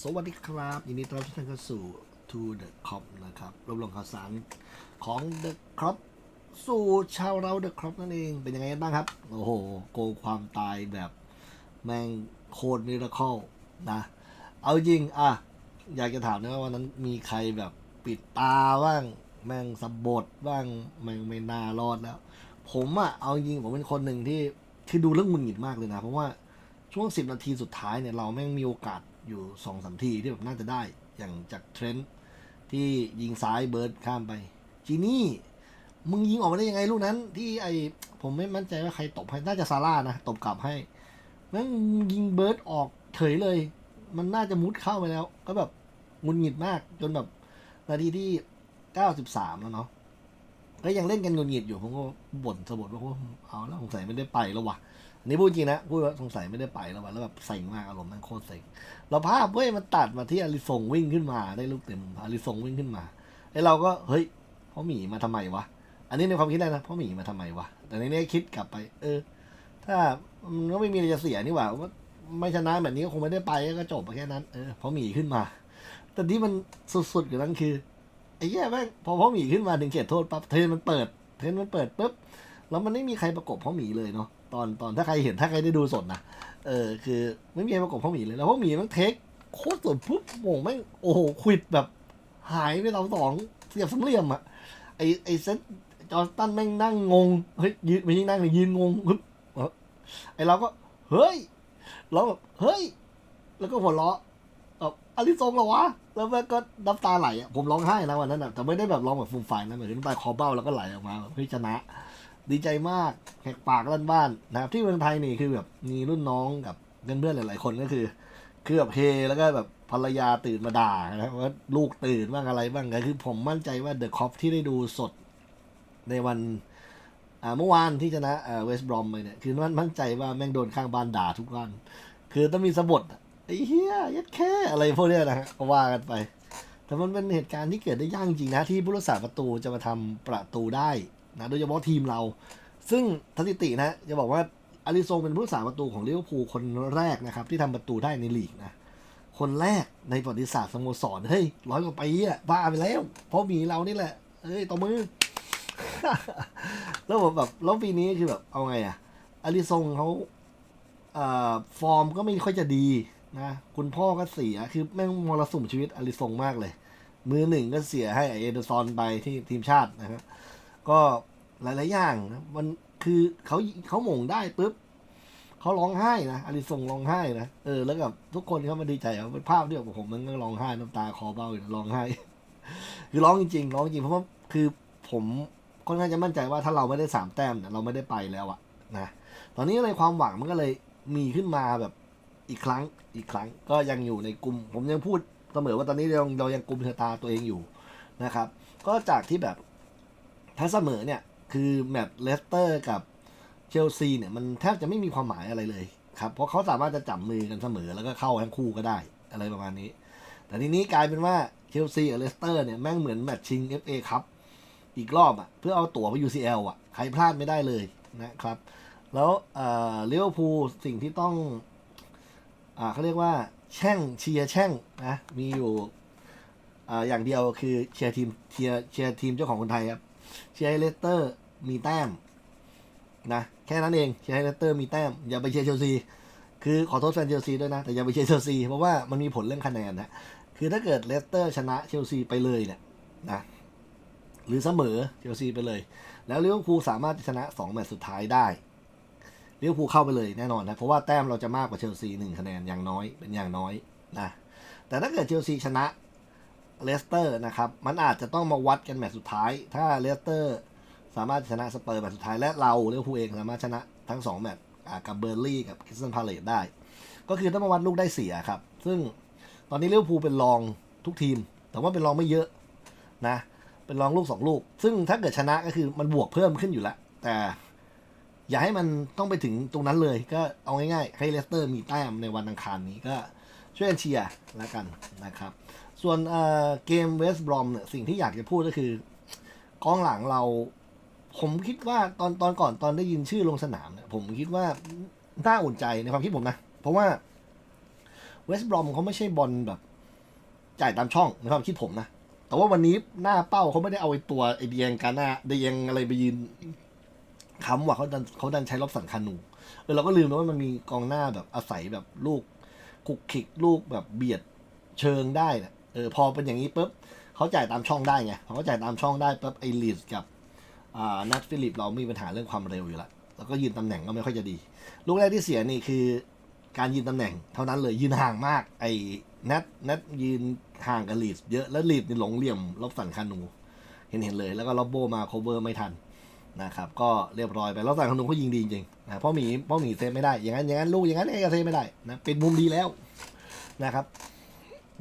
สวัสดีครับ ยินดีต้อนรับทุกท่านเข้าสู่ To the Crop นะครับรวบรวมข่าวสารของ The Crop สู่ชาวเรา The Crop นั่นเอง เป็นยังไงบ้างครับ โอ้โห โกงความตายแบบแม่งโคตรมิราเคิลนะ เอาจริง อะ อยากจะถามนะว่าวันนั้นมีใครแบบปิดตาบ้าง แม่งสะบดบ้าง แม่งไม่น่ารอดแล้ว ผมอะเอาจริงผมเป็นคนหนึ่งที่คือดูเรื่องหงุดหงิดมากเลยนะ เพราะว่าช่วงสิบนาทีสุดท้ายเนี่ยเราแม่งมีโอกาส อยู่สองสามทีที่แบบน่าจะได้อย่างจากเทรนต์ที่ยิงซ้ายเบิร์ดข้ามไป จีนี่ มึงยิงออกมาได้ยังไงลูกนั้น ที่ไอผมไม่มั่นใจว่าใครตบให้น่าจะซาร่านะตบกลับให้แม่งยิงเบิร์ดออกเฉยเลย มันน่าจะมุดเข้าไปแล้ว ก็แบบงุนหงิดมากจนแบบนาทีที่เก้าสิบสามแล้วเนาะก็ยังเล่นกันงุนหงิดอยู่ผมก็บ่นสะบดว่าเอาแล้วสงสัยไม่ได้ไปแล้ววะอั นนี้พูดจริงนะพูดว่าสงสัยไม่ได้ไปแล้ววะแล้วแบบเซ็งมากอารมณ์มันโคตรเซ็งเราภาพเว้ยมันตัดมาที่อาริสงวิ่งขึ้นมาได้ลูกเต็มอาริสงวิ่งขึ้นมาไอเราก็เฮ้ยพ่อหมีมาทำไมวะอันนี้ในความคิดแรกนะพ่อหมีมาทำไมวะแต่ในนี้คิดกลับไป เออ ถ้ามันก็ไม่มีอะไรจะเสียนี่หว่าว่าไม่ชนะแบบนี้ก็คงไม่ได้ไปก็จบไปแค่นั้นเออพ่อหมีขึ้นมา แต่ที่มันสุดๆกว่านั้นคือไอ้แย่แม่งพอพ่อหมีขึ้นมาถึงเขตโทษปั๊บเทนมันเปิด เทนมันเปิดปุ๊บแล้วมันไม่มีใครประกบพ่อหมีเลยเนาะ ตอนตอนถ้าใครเห็นถ้าใครได้ดูสดนะเออคือไม่มีใครประกบพ่อหมีเลยแล้วพ่อหมีมันเทคโคตรสดปุ๊บโมงแม่งโอ้โหควิดแบบ หายไปเราสองเสียบสามเหลี่ยมอะไอไอเซตจอร์ตันแม่งนั่งงงเฮ้ยยืนไม่ใช่นั่งเลยยืนงงปึ๊บไอเราก็เฮ้ยเราแบบเฮ้ย แล้วก็หัวเราะแบบอลิซงเหรอวะแล้วแม่งก็น้ำตาไหลอะผมร้องไห้นะวันนั้นอะแต่ไม่ได้แบบร้องแบบฟูมไฟายนะเหมือนน้ำตาคอเบ้าแล้วก็ไหลออกมาแบบเฮ้ยชนะ ดีใจมากแหกปากลั่นบ้านนะครับ ที่เมืองไทยนี่คือแบบมีรุ่นน้องกับเพื่อนๆหลายๆคนก็คือ คือแบบเฮแล้วก็แบบภรรยาตื่นมาด่านะครับว่าลูกตื่นบ้างอะไรบ้างก็คือผมมั่นใจว่าเดอะคอฟที่ได้ดูสดในวันเมื่อวานที่ชนะเอ่อเวสต์บรอมไปเนี่ยคือมันมั่นใจว่าแม่งโดนข้างบ้านด่าทุกวัน คือต้องมีสะบดไอ้เหี้ยยัดแค่อะไรพวกเนี้ยนะฮะก็ว่ากันไป แต่มันเป็นเหตุการณ์ที่เกิดได้ยากจริงนะ ที่ผู้รักษาประตูจะมาทำประตูได้ นะโดยเฉพาะทีมเรา ซึ่งสถิตินะจะบอกว่าอาริโซงเป็นผู้รักษาประตูของลิเวอร์พูลคนแรกนะครับ ที่ทำประตูได้ในลีกนะคนแรกในประวัติศาสตร์สโมสรเฮ้ยร้อยกว่าปีอะบ้าไปแล้ว เพราะมีเรานี่แหละเอ้ยต่อมือ แล้วแบบแล้วปีนี้คือแบบเอาไงอะอาริซงเขาเอ่อฟอร์มก็ไม่ค่อยจะดีนะคุณพ่อก็เสียคือแม่งมรสุมชีวิตอาริซงมากเลย มือหนึ่งก็เสียให้ไอ้เอเดอร์ซอนไปที่ทีมชาตินะครับก็ หลาย ๆ อย่างนะมันคือเขาเขาหม่งได้ปุ๊บเขาร้องไห้นะอาริซงร้องไห้นะเออแล้วกับทุกคนเขามาดีใจเอาเป็นภาพที่แบบผมมันก็ร้องไห้น้ำตาคอเบ้าอยู่ร้องไห้ คือร้องจริงๆร้องจริงเพราะว่าคือผมค่อนข้างจะมั่นใจว่าถ้าเราไม่ได้สามแต้มเนี่ยเราไม่ได้ไปแล้วอะนะตอนนี้เลยความหวังมันก็เลยมีขึ้นมาแบบอีกครั้งอีกครั้ง ก็ยังอยู่ในกลุ่ม ผมยังพูดเสมอว่าตอนนี้เราเรายังกลุ่มชะตาตัวเองอยู่นะครับ ก็จากที่แบบถ้าเสมอเนี่ย คือแมตช์เลสเตอร์กับเชลซีเนี่ยมันแทบจะไม่มีความหมายอะไรเลยครับ เพราะเขาสามารถจะจับมือกันเสมอแล้วก็เข้าทั้งคู่ก็ได้อะไรประมาณนี้ แต่ทีนี้กลายเป็นว่าเชลซีกับเลสเตอร์เนี่ยแม่งเหมือนแมตช์ชิง FA ครับอีกรอบอะ่ะเพื่อเอาตั๋วไป UCL อะใครพลาดไม่ได้เลยนะครับ แล้วเอ่อลิเวอร์พูสิ่งที่ต้องอ่าเขาเรียกว่าแช่งเชียร์แช่งนะมีอยู่อ่าอย่างเดียวคือเชียร์ทีมเชียร์เชียร์ทีมเจ้าของคนไทยครับ เชียร์ให้เลสเตอร์มีแต้มนะแค่นั้นเองเชียร์ให้เลสเตอร์มีแต้มอย่าไปเชียร์เชลซีคือขอโทษแฟนเชลซีด้วยนะ แต่อย่าไปเชียร์เชลซีเพราะว่ามันมีผลเรื่องคะแนนนะคือถ้าเกิดเลสเตอร์ชนะเชลซีไปเลยเนี่ยนะหรือเสมอเชลซีไปเลย แล้วลิเวอร์พูลสามารถชนะสองแมตช์สุดท้ายได้ลิเวอร์พูลเข้าไปเลยแน่นอนนะเพราะว่าแต้มเราจะมากกว่าเชลซีหนึ่งคะแนนอย่างน้อยเป็นอย่างน้อยนะแต่ถ้าเกิดเชลซีชนะ เลสเตอร์นะครับ มันอาจจะต้องมาวัดกันแมตช์สุดท้าย ถ้าเลสเตอร์สามารถชนะสเปอร์แมตช์สุดท้าย และเราลิเวอร์พูลเองสามารถชนะทั้งสองแมตช์กับเบอร์ลี่กับคริสตันพาเลตได้ ก็คือต้องมาวัดลูกได้เสียครับ ซึ่งตอนนี้ลิเวอร์พูลเป็นรองทุกทีม แต่ว่าเป็นรองไม่เยอะนะ เป็นรองลูกสองลูก ซึ่งถ้าเกิดชนะก็คือมันบวกเพิ่มขึ้นอยู่แล้ว แต่อย่าให้มันต้องไปถึงตรงนั้นเลย ก็เอาง่ายๆให้เลสเตอร์มีแต้มในวันอังคารนี้ก็ ช่วยกันเชียร์แล้วกันนะครับ ส่วนเกมเวสต์บรอมเนี่ยสิ่งที่อยากจะพูดก็คือกองหลังเรา ผมคิดว่าตอนตอนก่อนตอนได้ยินชื่อลงสนามเนี่ยผมคิดว่าน่าอุ่นใจในความคิดผมนะ เพราะว่าเวสต์บรอมเขาไม่ใช่บอลแบบจ่ายตามช่องในความคิดผมนะ แต่ว่าวันนี้หน้าเป้าเขาไม่ได้เอาไอ้ตัวไอเดียงกาหน้าเดียงอะไรไปยืนค้ำว่ะเขาดันเขาดันใช้รอบสันคานูเออเราก็ลืมไปว่ามันมีกองหน้าแบบอาศัยแบบลูก คุกคิกลูกแบบเบียดเชิงได้นะเออพอเป็นอย่างนี้ปุ๊บเขาจ่ายตามช่องได้ไงพอเขาจ่ายตามช่องได้ปุ๊บไอลีดกับอ่านัทฟิลิปเรามีปัญหาเรื่องความเร็วอยู่ล้วแล้วก็ยืนตำแหน่งก็ไม่ค่อยจะดี ลูกแรกที่เสียนี่คือการยืนตำแหน่ง เท่านั้นเลยยืนห่างมาก ไอ้นัทนัทยืนห่างกับลีดเยอะแล้วลีดนี่หลงเหลี่ยมลบสันคานู เห็นเห็นเลย แล้วก็ล็อบโบมาโคเวอร์ไม่ทัน นะครับก็เรียบร้อยไปแล้วสันคานูเขายิงดีจริงๆนะพราะหมีพราะหมีเซฟไม่ได้อย่างนั้นอย่างนั้นลูกอย่างนั้นเองก็เซฟไม่ได้นะเป็นมุมดีแล้วนะครับ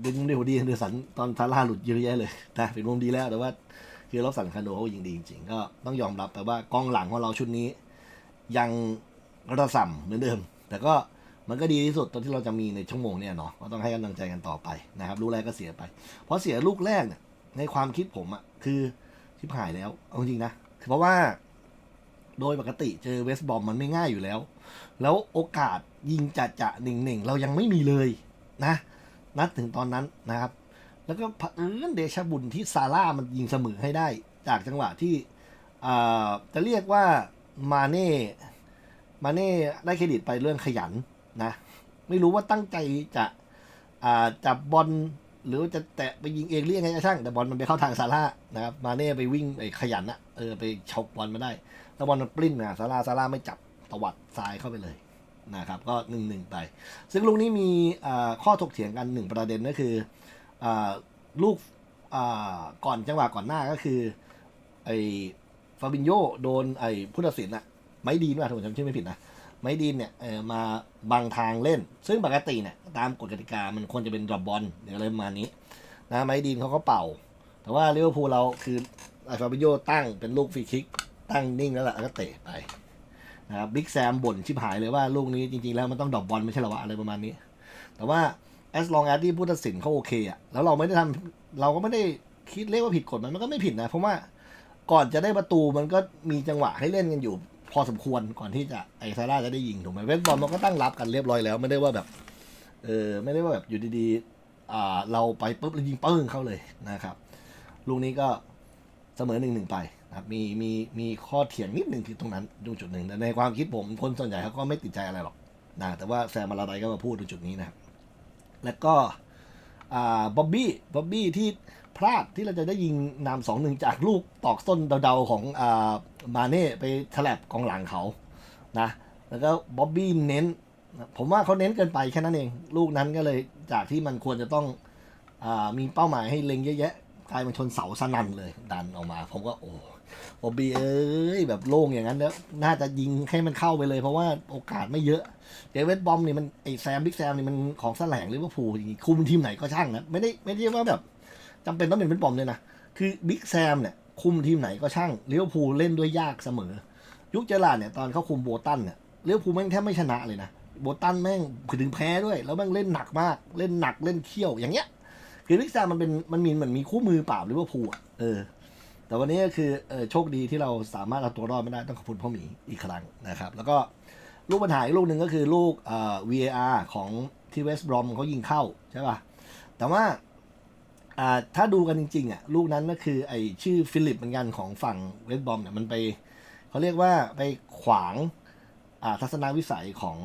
เป็นมุมดีหัวดีเดือสันตอนซาร่าหลุดเยอะแยะเลยนะเป็นมุมดีแล้วแต่ว่าคือล็อบสันคานูเขายิงดีจริงๆก็ต้องยอมรับแต่ว่ากองหลังของเราชุดนี้ ยังระส่ำเหมือนเดิม แต่ก็มันก็ดีที่สุดตอนที่เราจะมีในชั่วโมงเนี่ยเนาะก็ต้องให้กำลังใจกันต่อไปนะครับลูกแรกก็เสียไป เพราะเสียลูกแรกเนี่ยในความคิดผมอะคือชิบหายแล้วเอาจริงนะเพราะว่า โดยปกติเจอเวสบอมมันไม่ง่ายอยู่แล้ว แล้วโอกาสยิงจะจะหนึ่งหนึ่งเรายังไม่มีเลยนะ นัดถึงตอนนั้นนะครับ แล้วก็เผอิญเดชบุญที่ซาร่ามันยิงเสมอให้ได้ จากจังหวะที่จะเรียกว่ามาเน่มาเน่ได้เครดิตไปเรื่องขยันนะ ไม่รู้ว่าตั้งใจจะจับบอลหรือว่าจะแตะไปยิงเองเรียกไงช่าง แต่บอลมันไปเข้าทางซาร่านะครับ มาเน่ไปวิ่งไปขยันอะเออไปฉกบอลมาได้ แล้วบอลมันปลิ้นนะซาร่าซาร่าไม่จับตวัดทรายเข้าไปเลยนะครับก็หนึ่งหนึ่งไป ซึ่งลูกนี้มีข้อถกเถียงกันหนึ่งประเด็นก็คืออลูกก่อนจังหวะก่อนหน้าก็คือไอฟาบินโยโดนไอ้ผู้ตัดสินอะไม่ดีนว่าถ้าผมจำชื่อไม่ผิดนะไม้ดีนเนี่ยมาบังทางเล่น ซึ่งปกติเนี่ยตามกฎกติกามันควรจะเป็นดรอปบอลหรืออะไรประมาณนี้นะไม้ดีนเขาก็เป่า แต่ว่าลิเวอร์พูลเราคือไอฟาบิโยตั้งเป็นลูกฟรีคิก ตั้งนิ่งแล้วล่ะก็เตะไปนะครับบิ๊กแซมบ่นชิบหายเลยว่าลูกนี้จริงๆแล้วมันต้องดอปบอลไม่ใช่หรอวะอะไรประมาณนี้ แต่ว่า as long as ที่ผู้ตัดสินเขาโอเคอะแล้วเราไม่ได้ทำเราก็ไม่ได้คิดเรียกว่าผิดกฎมันมันก็ไม่ผิดนะเพราะว่าก่อนจะได้ประตูมันก็มีจังหวะให้เล่นกันอยู่ พอสมควรก่อนที่จะไอซาร่าจะได้ยิงถูกไหมเวสบอลมันก็ตั้งรับกันเรียบร้อยแล้วไม่ได้ว่าแบบเออไม่ได้ว่าแบบอยู่ดีๆอ่าเราไปปุ๊บแล้วยิงปึ้งเข้าเลยนะครับลูกนี้ก็เสมอหนึ่งหนึ่งไป นะครับมีมีมีข้อเถียงนิดหนึ่งที่ตรงนั้นตรงจุดหนึ่งแต่ในความคิดผมคนส่วนใหญ่เขาก็ไม่ติดใจอะไรหรอกนะแต่ว่าแซมมาลาไดก็มาพูดตรงจุดนี้นะครับแล้วก็บ๊อบบี้บ๊อบบี้ที่พลาดที่เราจะได้ยิงนำสองหนึ่งจากลูกตอกส้นเดาๆของอามาเน่ไปฉลับกองหลังเขานะแล้วก็บ๊อบบี้เน้น ผมว่าเขาเน้นเกินไปแค่นั้นเอง ลูกนั้นก็เลยจากที่มันควรจะต้องอมีเป้าหมายให้เล็งเยอะแยะกลายเป็นชนเสาสนั่นเลย ดันออกมา ผมก็โอ้ บอบีเอ้ยแบบโล่งอย่างนั้นแล้ว น่าจะยิงให้มันเข้าไปเลย เพราะว่าโอกาสไม่เยอะเจเวสบอมนี่มันไอแซมบิ๊กแซมนี่มันของแสลงหรือว่าพูลจริงๆคุมทีมไหนก็ช่างนะไม่ได้ไม่ได้ว่าแบบจำเป็นต้องเป็นเป็นบอมเลยนะคือบิ๊กแซมเนี่ยคุมทีมไหนก็ช่างลิเวอร์พูเล่นด้วยยากเสมอ ยุคเจอราร์ดเนี่ยตอนเขาคุมโบตันเนี่ยเลิเวอร์พูแม่งแทบไม่ชนะเลยนะโบตันแม่งถึงแพ้ด้วย แล้วแม่งเล่นหนักมากเล่นหนักเล่นเขี้ยวอย่างเงี้ยคือบิ๊กแซมมันเป็นมันมีเหมือนมีคู่มือเปล่าลิเวอร์พูลอะเออ แต่วันนี้ก็คือโชคดีที่เราสามารถเอาตัวรอดไม่ได้ต้องขอบคุณพ่อหมีอีกครั้งนะครับ แล้วก็ลูกปัญหาอีกลูกหนึ่งก็คือลูก VAR ของที่เวสต์บรอมเขายิงเข้าใช่ป่ะ แต่ว่าถ้าดูกันจริงๆอะลูกนั้นก็คือไอชื่อฟิลิปเหมือนกันของฝั่งเวสต์บรอมเนี่ยมันไปเขาเรียกว่าไปขวาง ทัศนวิสัยของ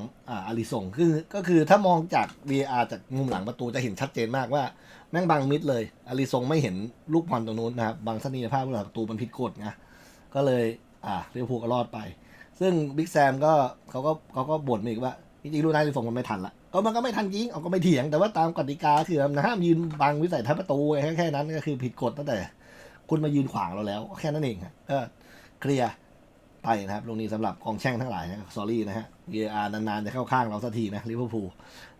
อาริสงคือก็คือถ้ามองจาก VR จากมุมหลังประตูจะเห็นชัดเจนมากว่าแม่งบังมิดเลยอาริสงไม่เห็นลูกบอลตรงนู้นนะครับบางทัศนียภาพหลังประตูมันผิดกฎไงก็เลยอ่าเวอร์พูก็รอดไป ซึ่งบิ๊กแซมก็เขาก็เขาก็บ่นมาอีกว่าจริงๆลูกนั้นส่งมันไม่ทันละก็มันก็ไม่ทันจริงเอาก็ไม่เถียง แต่ว่าตามกติกาคือห้ามยืนบังวิสัยทัศน์ประตูแค่แค่นั้นก็คือผิดกฎตั้งแต่ คุณมายืนขวางเราแล้ว แค่นั้นเองก็เคลียร์ ไปนะครับลูกนี้สำหรับกองแช่งทั้งหลายนะสอรี่นะฮะ VAR นานๆ จะเข้าข้างเราสักทีนะลิเวอร์พูล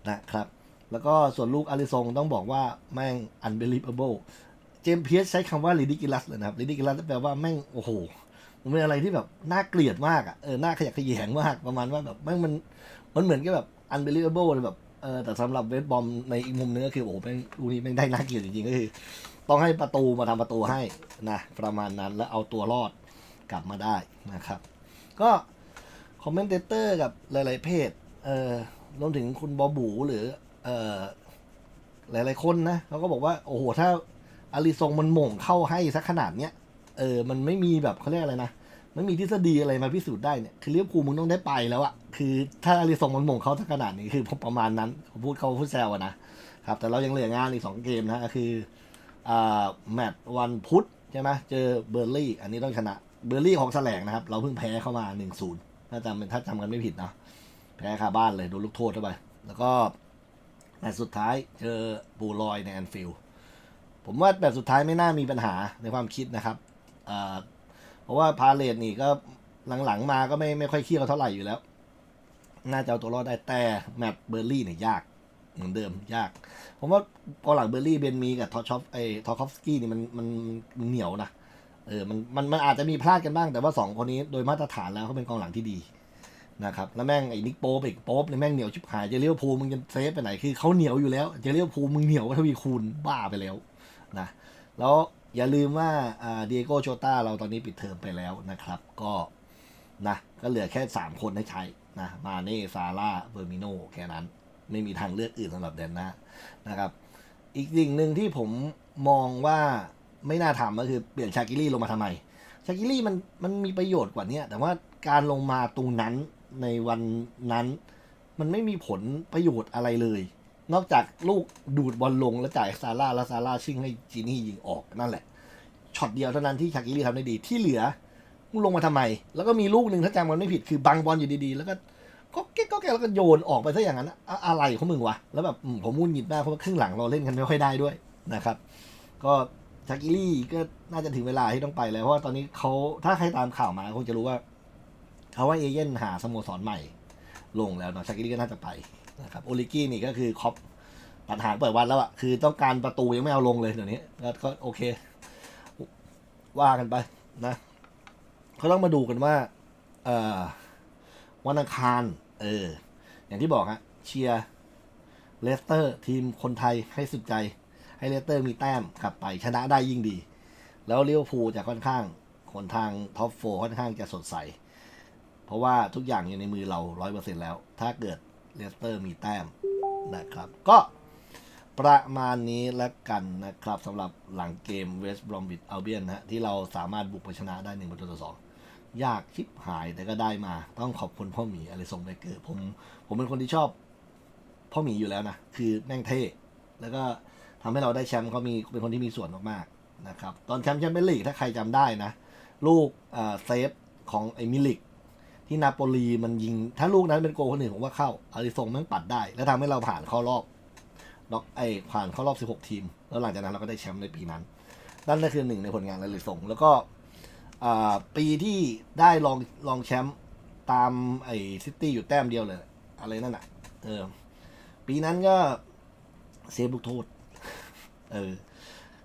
นะครับ แล้วก็ส่วนลูกอาริซงต้องบอกว่าแม่ง unbelievable เจมเพียสใช้คำว่า ridiculous เลยนะครับ ridiculous แปลว่าแม่งโอ้โห มันเป็นอะไรที่แบบน่าเกลียดมากอะเออน่าขยะแขยงมากประมาณว่าแบบแม่งมันมันเหมือนกับแบบ unbelievable เลยแบบเออแต่สำหรับเวสบอมในอีกมุมนึงก็คือโอ้โหแม่งลูกนี้แม่งได้น่าเกลียดจริงๆก็คือต้องให้ประตูมาทำประตูให้นะประมาณนั้นแล้วเอาตัวรอด กลับมาได้นะครับ ก็คอมเมนเตอร์กับหลาย ๆ เพจเออรวมถึงคุณบอบูหรือเอ่อหลาย ๆ คนนะเขาก็บอกว่า โอ้โห ถ้าอาริซงมันหม่งเข้าให้สักขนาดเนี้ยเออ มันไม่มีแบบเขาเรียกอะไรนะไม่มีทฤษฎีอะไรมาพิสูจน์ได้เนี่ยคือเลี้ยวภูมึงต้องได้ไปแล้วอะคือถ้าอาริซงมันหม่งเข้าสักขนาดนี้คือประมาณนั้นผมพูดเขาพูดแซวอะนะครับ แต่เรายังเหลืองานอีกสองเกมนะคืออ่าแมตช์วันพุธใช่ไหมเจอเบอร์ลี่ อันนี้ต้องชนะ เบอร์ลี่ของแสลงนะครับ เราเพิ่งแพ้เข้ามาหนึ่งศูนย์ถ้าจำถ้าจำกันไม่ผิดนะ แพ้คาบ้านเลยโดนลูกโทษเข้าไป แล้วก็แมตช์สุดท้ายเจอบูลอยในแอนฟิลด์ผมว่าแมตช์สุดท้ายไม่น่ามีปัญหาในความคิดนะครับเพราะว่าพาเลตนี่ก็หลังๆมาก็ไม่ไม่ค่อยเคี่ยวเท่าไหร่อยู่แล้ว น่าจะเอาตัวรอดได้แต่แมตช์เบอร์ลี่เนี่ยยากเหมือนเดิมยาก ผมว่ากองหลังเบอร์ลี่เบนมีกับทอชอฟไอทอคอฟสกี้นี่มันมันเหนียวนะ เออมันมันมันอาจจะมีพลาดกันบ้างแต่ว่าสองคนนี้โดยมาตรฐานแล้วเขาเป็นกองหลังที่ดีนะครับแล้วแม่งไอ้นิกโป๊ปอีกโป๊ปเนี่ยแม่งเหนียวชิบหายเจเลียวภูมึงจะเซฟไปไหนคือเขาเหนียวอยู่แล้วเจเลียวภูมึงเหนียวก็ทวีคูณบ้าไปแล้วนะแล้วอย่าลืมว่าอ่าเดียโกโชต้าเราตอนนี้ปิดเทอมไปแล้วนะครับ ก็นะก็เหลือแค่ 3 คนให้ใช้นะมาเน่ซาร่าเบอร์มิโนแค่นั้น ไม่มีทางเลือกอื่นสำหรับแดนหน้านะครับ อีกสิ่งหนึ่งที่ผมมองว่า ไม่น่าทำก็คือเปลี่ยนชากิลี่ลงมาทำไม ชากิลี่มันมันมีประโยชน์กว่าเนี้ยแต่ว่าการลงมาตรงนั้นในวันนั้น มันไม่มีผลประโยชน์อะไรเลย นอกจากลูกดูดบอลลงแล้วจ่ายซาร่าแล้วซาร่าชิ่งให้จีนี่ยิงออกนั่นแหละช็อตเดียวเท่านั้นที่ชากิลี่ทำได้ดีที่เหลือมึงลงมาทำไม แล้วก็มีลูกหนึ่งถ้าจำมันไม่ผิดคือบังบอลอยู่ดีๆ แล้วก็ก็เก๊กก็แกแล้วก็โยนออกไปซะอย่างนั้นอะอะไรของมึงวะ แล้วแบบผมมุ่นหงิดมากเพราะว่าครึ่งหลังเราเล่นกันไม่ค่อยได้ด้วยนะครับ ก็ ชากิลี่ก็น่าจะถึงเวลาที่ต้องไปแล้วเพราะว่าตอนนี้เขาถ้าใครตามข่าวมาคงจะรู้ว่าเขาว่าเอเย่นหาสโมสรใหม่ ลงแล้วเนาะชากิลี่ก็น่าจะไปนะครับโอลิกี้นี่ก็คือคอปตัดหางเปิดวันแล้วอะคือต้องการประตูยังไม่เอาลงเลยเดี๋ยวนี้ก็ก็โอเค ว่ากันไปนะเขาต้องมาดูกันว่า เอ่อวันอังคารเออ อย่างที่บอกฮะเชียร์เลสเตอร์ ทีมคนไทยให้สุดใจ ให้เลสเตอร์มีแต้มกลับไปชนะได้ยิ่งดี แล้วเลิเวพูจะค่อนข้างคนทางท็อปโฟค่อนข้างจะสดใส เพราะว่าทุกอย่างอยู่ในมือเราร้อยเปอร์เซ็นแล้ว ถ้าเกิดเลสเตอร์มีแต้มนะครับ ก็ประมาณนี้แล้วกันนะครับสำหรับหลังเกมเวสต์บรอมบิ a อัลเบียนนะฮะที่เราสามารถบุกไปชนะได้หนึ่งประตูต่อสองยากชิบหายแต่ก็ได้มา ต้องขอบคุณพ่อหมีอะไรทรงเบเกอร์ผม ผมเป็นคนที่ชอบพ่อหมีอยู่แล้วนะ คือแม่งเท่ แล้วก็ ทำให้เราได้แชมป์เขามีเป็นคนที่มีส่วนมากๆนะครับ ตอนแชมป์แชมเปี้ยนลีกถ้าใครจำได้นะ ลูกเซฟของไอมิลิก ที่นาโปลีมันยิง ถ้าลูกนั้นเป็นโกคนหนึ่งผมว่าเข้าอาริซงแม่งปัดได้ แล้วทำให้เราผ่านเข้ารอบน็อกไอผ่านเข้ารอบ 16 ทีม แล้วหลังจากนั้นเราก็ได้แชมป์ในปีนั้นนั่นก็คือหนึ่งในผลงานอาริซงแล้วก็ปีที่ได้ลองลองแชมป์ตามไอซิตี้อยู่แต้มเดียวเลย อะไรนั่นอะเออปีนั้นก็เซฟลูกโทษ เออ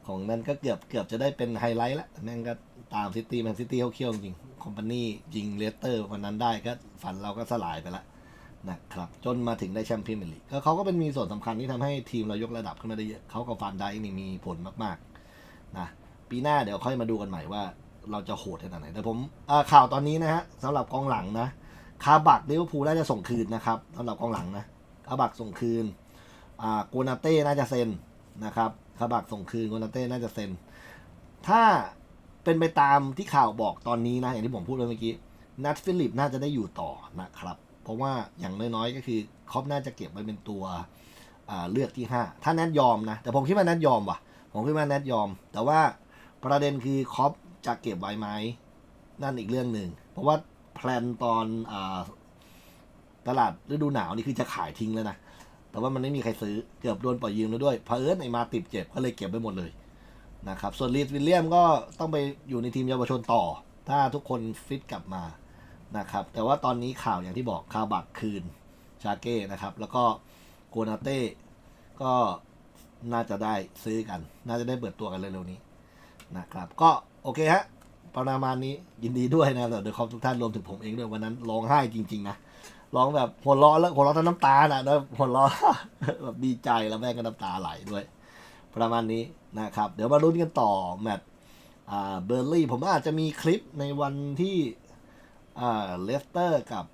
ของนั้นก็เกือบเกือบจะได้เป็นไฮไลท์แล้วนั่นก็ตามซิตี้แมนซิตี้เขาเคี่ยวจริงคอมพานียิงเลสเตอร์วันนั้นได้ก็ฝันเราก็สลายไปแล้วนะครับจนมาถึงได้แชมเปี้ยนลีกก็เขาก็เป็นมีส่วนสำคัญที่ทำให้ทีมเรายกระดับขึ้นมาได้เยอะเขากับฟานไดค์นี่มีผลมากๆนะปีหน้าเดี๋ยวค่อยมาดูกันใหม่ว่าเราจะโหดขนาดไหนแต่ผมข่าวตอนนี้นะฮะสำหรับกองหลังนะคาบักลิเวอร์พูลน่าจะส่งคืนนะครับสำหรับกองหลังนะคาบักส่งคืนอ่าโกนาเต้น่าจะเซ็นนะครับ คาบักส่งคืนโกนาเต้น่าจะเซ็น ถ้าเป็นไปตามที่ข่าวบอกตอนนี้นะ อย่างที่ผมพูดไปเมื่อกี้ นัทฟิลิปน่าจะได้อยู่ต่อนะครับ เพราะว่าอย่างน้อยๆ ก็คือคอปน่าจะเก็บไว้เป็นตัวเลือกที่ 5 ถ้าแนทยอมนะ แต่ผมคิดว่าแนทยอมว่ะ ผมคิดว่าแนทยอม แต่ว่าประเด็นคือคอปจะเก็บไว้ไหมนั่นอีกเรื่องหนึ่ง เพราะว่าแพลนตอนอตลาดฤดูหนาวนี่คือจะขายทิ้งแล้วนะ แต่ว่ามันไม่มีใครซื้อเกือบโดนปล่อยยืมแล้วด้วยเพอเอิญไอมาติดเจ็บก็เลยเก็บไปหมดเลยนะครับส่วนลีดวิลเลียมก็ต้องไปอยู่ในทีมเยาวชนต่อ ถ้าทุกคนฟิตกลับมานะครับแต่ว่าตอนนี้ข่าวอย่างที่บอกคาบักคืนชาเก้นะครับ แล้วก็โกนาเต้ก็น่าจะได้ซื้อกัน น่าจะได้เปิดตัวกันเร็วๆนี้นะครับ ก็โอเคฮะประมาณนี้ยินดีด้วยนะเดี๋ยวขอบทุกท่านรวมถึงผมเองด้วยวันนั้นร้องไห้จริง ๆ นะ ร้องแบบหัวเราะแล้วหัวเราะทั้งน้ำตาน่ะแล้วหัวเราะแบบดีใจแล้วแม่งก็น้ำตาไหลด้วย ประมาณนี้นะครับ เดี๋ยวมาลุ้นกันต่อแมตช์อ่าเบอร์ลี่ผมอาจจะมีคลิปในวันที่อ่าเลสเตอร์กับ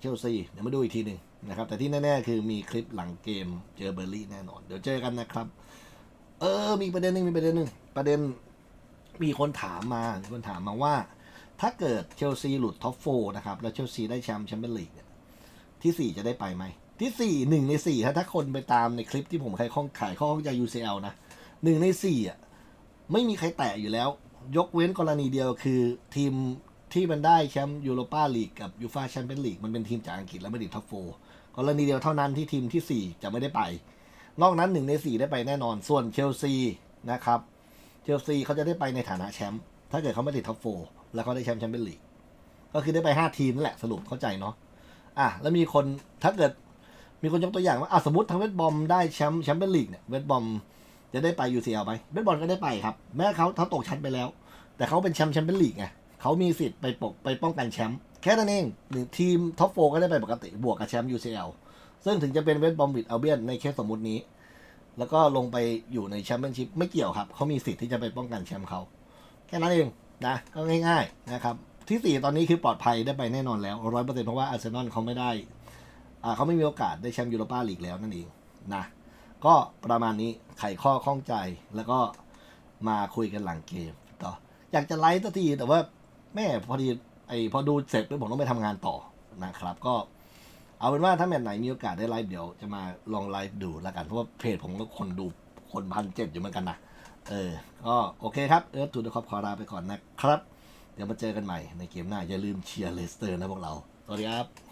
เชลซีเดี๋ยวมาดูอีกทีหนึ่งนะครับ แต่ที่แน่ ๆ คือมีคลิปหลังเกมเจอเบอร์ลี่แน่นอน เดี๋ยวเจอกันนะครับ เออ มีประเด็นหนึ่งมีประเด็นหนึ่งประเด็นมีคนถามมามีคนถามมาว่า ถ้าเกิดเชลซีหลุดท็อปโฟนะครับ แล้วเชลซีได้แชมป์แชมเปี้ยนลีกเนี่ย ที่สี่จะได้ไปไหม ที่สี่หนึ่งในสี่ถ้าถ้าคนไปตามในคลิปที่ผมใครข้องขายข้องจาก UCL นะหนึ่งในสี่อะ ไม่มีใครแตะอยู่แล้ว ยกเว้นกรณีเดียวคือทีมที่มันได้แชมป์ยูโรปาลีกกับยูฟาแชมเปี้ยนลีกมันเป็นทีมจากอังกฤษแล้วไม่ติดท็อปโฟกรณีเดียวเท่านั้นที่ทีมที่ 4 จะไม่ได้ไป นอกนั้นหนึ่งใน 4 ได้ไปแน่นอน ส่วนเชลซีนะครับเชลซีเขาจะได้ไปในฐานะแชมป์ถ้าเกิดเขาไม่ติดท็อปโฟแล้วเขาได้แชมป์แชมเปี้ยนลีกก็คือได้ไป 5 ทีมนั่นแหละสรุปเข้าใจเนาะ อะแล้วมีคนถ้าเกิดมีคนยกตัวอย่างว่าอะสมมติทางเวสต์บอมได้แชมป์แชมเปี้ยนลีกเนี่ยเวสต์บอมจะได้ไป UCL ไหมเบสบอลก็ได้ไปครับ แม้เขาเขาตกชั้นไปแล้ว แต่เขาเป็นแชมป์แชมเปี้ยนลีกไงเขามีสิทธิ์ไปปกไปป้องกันแชมป์แค่นั้นเองหนึ่งทีมท็อปโฟก็ได้ไปปกติบวกกับแชมป์ UCL ซึ่งถึงจะเป็นเวสต์บอมบิดอัลเบียนในเคสสมมตินี้ แล้วก็ลงไปอยู่ในแชมเปี้ยนชิพไม่เกี่ยวครับเขามีสิทธิ์ที่จะไปป้องกันแชมป์เขาแค่นั้นเองนะก็ง่าย ๆนะครับ ที่สี่ตอนนี้คือปลอดภัยได้ไปแน่นอนแล้วร้อยเปอร์เซ็นต์เพราะว่าอาร์เซนอลเขาไม่ได้อ่าเขาไม่มีโอกาสได้แชมป์ยูโรปาลีกแล้วนั่นเองนะก็ประมาณนี้ไขข้อข้องใจแล้วก็มาคุยกันหลังเกมต่ออยากจะไลฟ์สักทีแต่ว่าแม่พอดีไอพอดูเสร็จปุ๊บผมต้องไปทำงานต่อนะครับ ก็เอาเป็นว่าถ้าแมตช์ไหนมีโอกาสได้ไลฟ์เดี๋ยวจะมาลองไลฟ์ดูแล้วกัน เพราะว่าเพจผมก็คนดูคนพันเจ็ดอยู่เหมือนกันนะ เออ ก็โอเคครับ เอิร์ธทูดคอปขอลาไปก่อนนะครับ เดี๋ยวมาเจอกันใหม่ในเกมหน้าอย่าลืมเชียร์เลสเตอร์นะพวกเรา สวัสดีครับ